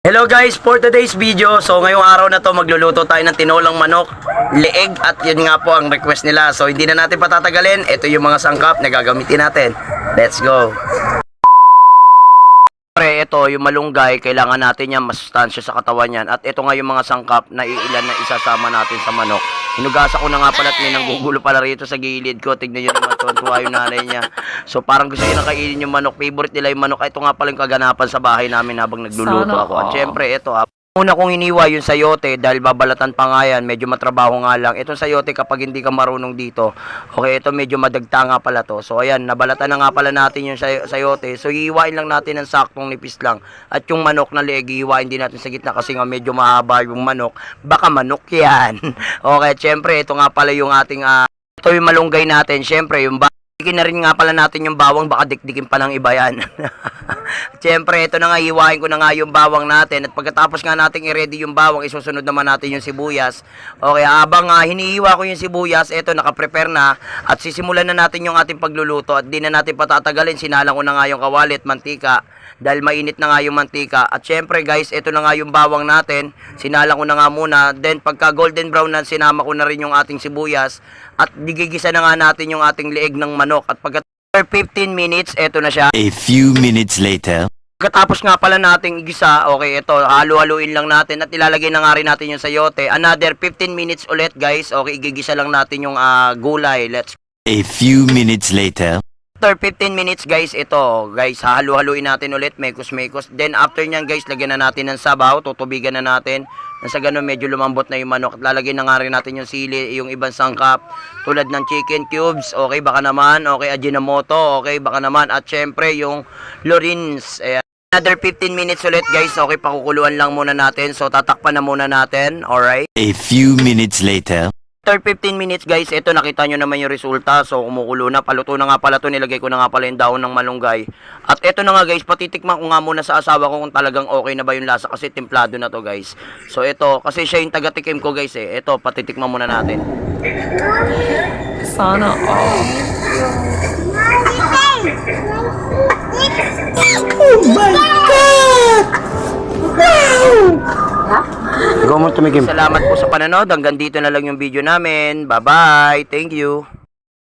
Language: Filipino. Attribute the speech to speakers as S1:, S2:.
S1: Hello guys, for today's video, so ngayong araw na to magluluto tayo ng tinolang manok, leeg at yun nga po ang request nila. So hindi na natin patatagalin, ito yung mga sangkap na gagamitin natin. Let's go! Pre, ito yung malunggay, kailangan natin yan masustansya sa katawan yan. At ito nga yung mga sangkap na iilan na isasama natin sa manok. Hinugasa ko na nga pala at may nanggugulo pala rito sa gilid ko. Tignan nyo naman tuwan-tuwa yung nanay niya. So parang gusto niya kainin yung manok. Favorite nila yung manok. Ito nga pala yung kaganapan sa bahay namin habang nagluluto
S2: Sana
S1: ako. At syempre, ito ha. Una kong iniwa yung sayote dahil babalatan pa nga yan, medyo matrabaho nga lang. Itong sayote kapag hindi ka marunong dito, okay, ito medyo madagta nga pala to. So ayan, nabalatan na nga pala natin yung say- sayote. So iiwain lang natin ng saktong nipis lang. At yung manok na leeg, iiwain din natin sa gitna kasi nga medyo mahaba yung manok. Baka manok yan. okay, syempre, ito nga pala yung ating, ah, ito yung malunggay natin. Syempre, yung ba na rin nga pala natin yung bawang, baka dikdikin pa ng iba yan. Siyempre, ito na nga, iwain ko na nga yung bawang natin. At pagkatapos nga natin i-ready yung bawang, isusunod naman natin yung sibuyas. Okay, habang uh, hinihiwa ko yung sibuyas, ito, nakaprepare na. At sisimulan na natin yung ating pagluluto. At di na natin patatagalin, sinalang ko na nga yung kawalit, mantika. Dahil mainit na nga yung mantika. At syempre guys, ito na nga yung bawang natin. Sinalang ko na nga muna. Then pagka golden brown na, sinama ko na rin yung ating sibuyas. At digigisa na nga natin yung ating leeg ng manok. At pagka 15 minutes, ito na siya.
S3: A few minutes later.
S1: Pagkatapos nga pala nating igisa, okay, ito, halo-haluin lang natin at ilalagay na nga rin natin yung sayote. Another 15 minutes ulit, guys. Okay, igigisa lang natin yung ah, gulay. Let's
S3: A few minutes later.
S1: After 15 minutes, guys, ito, guys, hahalu-haluin natin ulit, mekos-mekos. Then, after nyan, guys, lagyan na natin ng sabaw, tutubigan na natin. Nasa ganun, medyo lumambot na yung manok. Lalagyan na nga rin natin yung sili, yung ibang sangkap, tulad ng chicken cubes, okay, baka naman, okay, ajinomoto, okay, baka naman. At syempre, yung lorins, ayan. Another 15 minutes ulit, guys, okay, pakukuluan lang muna natin. So, tatakpan na muna natin, alright?
S3: A few minutes later.
S1: After 15 minutes guys, ito nakita nyo naman yung resulta. So kumukulo na, paluto na nga pala to nilagay ko na nga pala yung daon ng malunggay. At ito na nga guys, patitikman ko nga muna sa asawa ko kung talagang okay na ba yung lasa kasi templado na to guys. So ito, kasi siya yung taga-tikim ko guys eh. Ito, patitikman muna natin.
S2: Sana all.
S1: Go tumikim. Salamat po sa panonood. Hanggang dito na lang yung video namin. Bye-bye. Thank you.